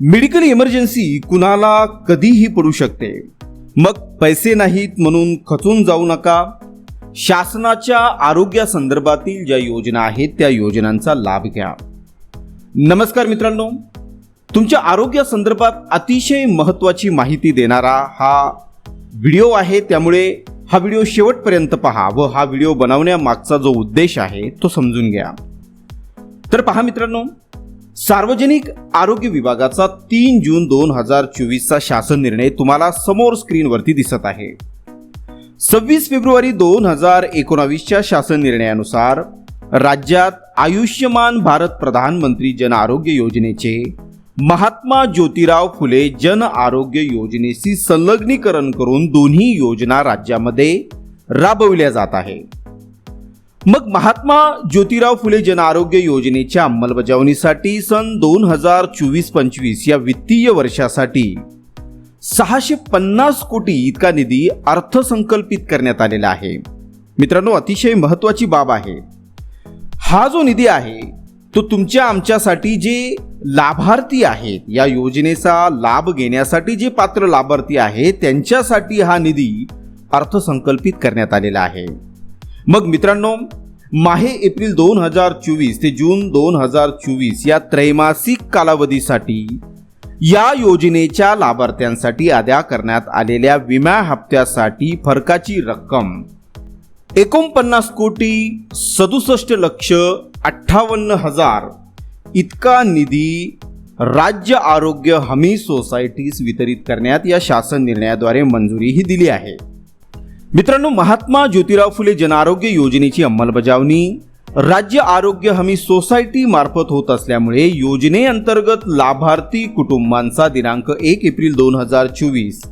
Medical emergency कुणाला कधीही पडू शकते. मग पैसे नाहीत म्हणून खचून जाऊ नका. शासनाच्या आरोग्यासंदर्भातील ज्या योजना आहेत त्या योजनांचा लाभ घ्या. नमस्कार मित्रांनो. तुमच्या आरोग्यासंदर्भात अतिशय महत्त्वाची माहिती देणारा हा व्हिडिओ आहे. त्यामुळे हा व्हिडिओ शेवटपर्यंत पहा व हा व्हिडिओ बनवण्यामागचा जो उद्देश आहे तो समजून घ्या. तर पहा मित्रांनो सार्वजनिक आरोग्य विभागाचा तीन जून दोन हजार चोवीसचा शासन निर्णय तुम्हाला समोर स्क्रीनवरती दिसत आहे. सव्वीस फेब्रुवारी दोन हजार एकोणावीसच्या शासन निर्णयानुसार राज्यात आयुष्यमान भारत प्रधानमंत्री जन आरोग्य योजनेचे महात्मा ज्योतिराव फुले जन आरोग्य योजनेशी संलग्नीकरण करून दोन्ही योजना राज्यामध्ये राबविल्या जात आहे मग महात्मा ज्योतिराव फुले जन आरोग्य योजनेच्या अंमलबजावणीसाठी सन दोन हजार चोवीस पंचवीस या वित्तीय वर्षासाठी सहाशे पन्नास कोटी इतका निधी अर्थसंकल्पित करण्यात आलेला आहे. मित्रांनो अतिशय महत्वाची बाब आहे. हा जो निधी आहे तो तुमच्या आमच्यासाठी जे लाभार्थी आहेत या योजनेचा लाभ घेण्यासाठी जे पात्र लाभार्थी आहेत त्यांच्यासाठी हा निधी अर्थसंकल्पित करण्यात आलेला आहे. मग मित्रांनो माहे एप्रिल दोन हजार चोवीस ते जून दोन हजार चोवीस या त्रैमासिक कालावधीसाठी या योजनेच्या लाभार्थ्यांसाठी अदा करण्यात आलेल्या विमा हप्त्यासाठी फरकाची रक्कम एकोणपन्नास कोटी सदुसष्ट लक्ष अठ्ठावन्न हजार इतका निधी राज्य आरोग्य हमी सोसायटीस वितरित करण्यात या शासन निर्णयाद्वारे मंजुरीही दिली आहे. मित्रांनो महात्मा ज्योतिराव फुले जनआरोग्य योजनेची अंमलबजावणी. राज्य आरोग्य हमी सोसायटी मार्फत होत असल्यामुळे योजनेअंतर्गत लाभार्थी कुटुंबांचा दिनांक एक एप्रिल दोन हजार चोवीस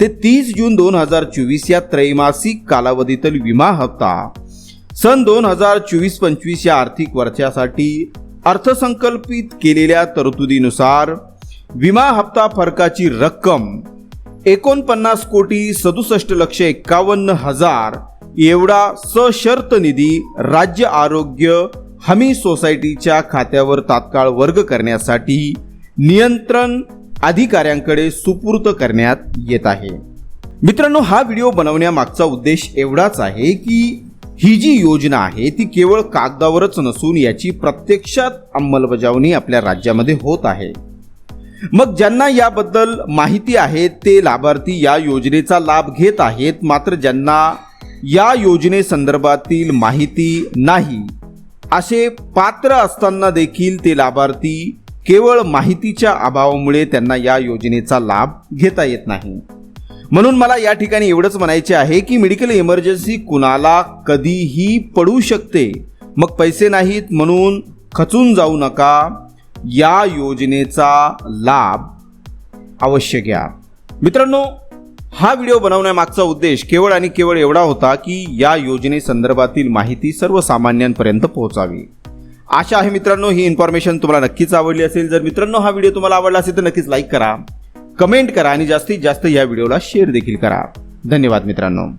ते तीस जून दोन हजार चोवीस या त्रैमासिक कालावधीतील विमा हप्ता. सन दोन हजार चोवीस पंचवीस या आर्थिक वर्षासाठी अर्थसंकल्पित केलेल्या तरतुदीनुसार विमा हप्ता फरकाची रक्कम एकोणपन्नास कोटी सदुसष्ट लक्ष एक्कावन्न हजार एवढा सशर्त निधी राज्य आरोग्य हमी सोसायटीच्या खात्यावर तात्काळ वर्ग करण्यासाठी नियंत्रण अधिकाऱ्यांकडे सुपूर्त करण्यात येत आहे. मित्रांनो हा व्हिडिओ बनवण्यामागचा उद्देश एवढाच आहे की ही जी योजना आहे ती केवळ कागदावरच नसून याची प्रत्यक्षात अंमलबजावणी आपल्या राज्यामध्ये होत आहे. मग ज्यांना याबद्दल माहिती आहे ते लाभार्थी या योजनेचा लाभ घेत आहेत. मात्र ज्यांना या योजनेसंदर्भातील माहिती नाही असे पात्र असताना देखील ते लाभार्थी केवळ माहितीच्या अभावामुळे त्यांना या योजनेचा लाभ घेता येत नाही. म्हणून मला या ठिकाणी एवढंच म्हणायचे आहे की मेडिकल इमर्जन्सी कुणाला कधीही पडू शकते. मग पैसे नाहीत म्हणून खचून जाऊ नका. या योजनेचा लाभ अवश्य घ्या. मित्रांनो हा व्हिडिओ बनवण्यामागचा उद्देश केवळ आणि केवळ एवढा होता की या योजनेसंदर्भातील माहिती सर्वसामान्यांपर्यंत पोहोचावी. आशा आहे मित्रांनो ही इन्फॉर्मेशन तुम्हाला नक्कीच आवडली असेल. जर मित्रांनो हा व्हिडिओ तुम्हाला आवडला असेल तर नक्कीच लाईक करा कमेंट करा आणि जास्तीत जास्त या व्हिडिओला शेअर देखील करा. धन्यवाद मित्रांनो.